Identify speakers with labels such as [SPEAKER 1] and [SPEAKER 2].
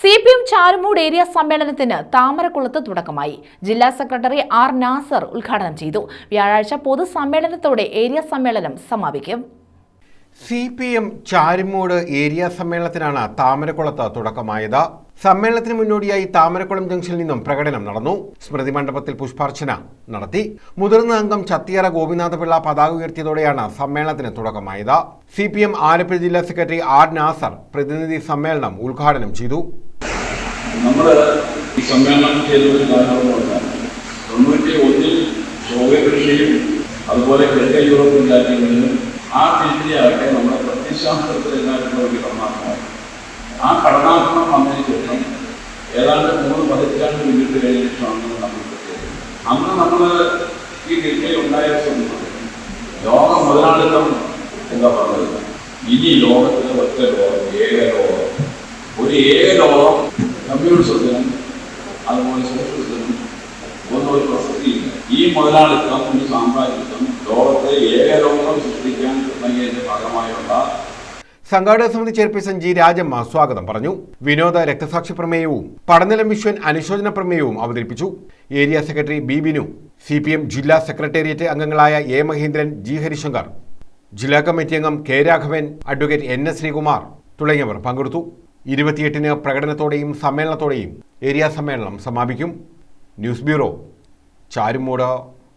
[SPEAKER 1] C P M Charummood area സമ്മേളനത്തിന് താമരക്കുളത്ത് തുടക്കമായി. ജില്ലാ സെക്രട്ടറി ആർ നാസർ ഉദ്ഘാടനം ചെയ്തു. വ്യാഴാഴ്ച പൊതുസമ്മേളനത്തോടെ ഏരിയ സമ്മേളനം സമാപിക്കും.
[SPEAKER 2] C P M Charummood area സമ്മേളനത്തിനാണ് താമരക്കുളത്ത് തുടക്കമായത്. സമ്മേളനത്തിന് മുന്നോടിയായി താമരക്കുളം ജംഗ്ഷനിൽ നിന്നും പ്രകടനം നടന്നു. സ്മൃതി മണ്ഡപത്തിൽ പുഷ്പാർച്ചന നടത്തി. മുതിർന്ന അംഗം ചത്തിയറ ഗോപിനാഥപിള്ള പതാക ഉയർത്തിയതോടെയാണ് സമ്മേളനത്തിന് തുടക്കമായത്. സി പി എം ആലപ്പുഴ ജില്ലാ സെക്രട്ടറി ആർ നാസർ പ്രതിനിധി സമ്മേളനം ഉദ്ഘാടനം ചെയ്തു.
[SPEAKER 3] നമ്മൾ ഈ സമ്മേളനം അതുപോലെ കിഴക്കൻ യൂറോപ്യൻ രാജ്യങ്ങളിലും ആ ഭീഷണിയാകട്ടെ നമ്മുടെ പ്രത്യശാസ്ത്രത്തിൽ എല്ലാവരും ഒരു കടന്നാക്രമണം ആ ഘടനാത്മകം വന്നതിന് ഏതാണ്ട് മൂന്ന് പതിറ്റാണ്ട് പിന്നിട്ട് കഴിഞ്ഞ ശേഷമാണ് നമ്മൾ അന്ന് നമ്മൾ ഈ കിഴക്കയിൽ ഉണ്ടായ സമയത്ത് ലോക മുതലാളിത്തം എന്താ പറഞ്ഞത്? ഇനി ലോകത്തിലെ ഒറ്റ ലോകം ഏക ലോകം. ഒരു ഏക ലോകം കമ്മ്യൂണിസത്തിനും അതുപോലെ സോഷ്യലിസത്തിനും ഒന്നും ഒരു പ്രസക്തിയില്ല. ഈ മുതലാളിത്തം ഈ സാമ്രാജ്യത്വം ലോകത്തെ ഏക ലോകം സൃഷ്ടിക്കാൻ തുടങ്ങിയതിന്റെ ഭാഗമായുള്ള
[SPEAKER 2] സംഘാടക സമിതി ചെയർപേഴ്സൺ ജി രാജമ്മ സ്വാഗതം പറഞ്ഞു. വിനോദ രക്തസാക്ഷി പ്രമേയവും പഠനലം വിശ്വൻ അനുശോചന പ്രമേയവും അവതരിപ്പിച്ചു. Area secretary B Binu C P M ജില്ലാ സെക്രട്ടേറിയറ്റ് അംഗങ്ങളായ എ മഹേന്ദ്രൻ ജി ഹരിശങ്കർ ജില്ലാ കമ്മിറ്റി അംഗം K Raghavan advocate N S Sreekumar തുടങ്ങിയവർ പങ്കെടുത്തു. ഇരുപത്തിയെട്ടിന് പ്രകടനത്തോടെയും സമ്മേളനത്തോടെയും ഏരിയ സമ്മേളനം സമാപിക്കും. News bureau Charummood.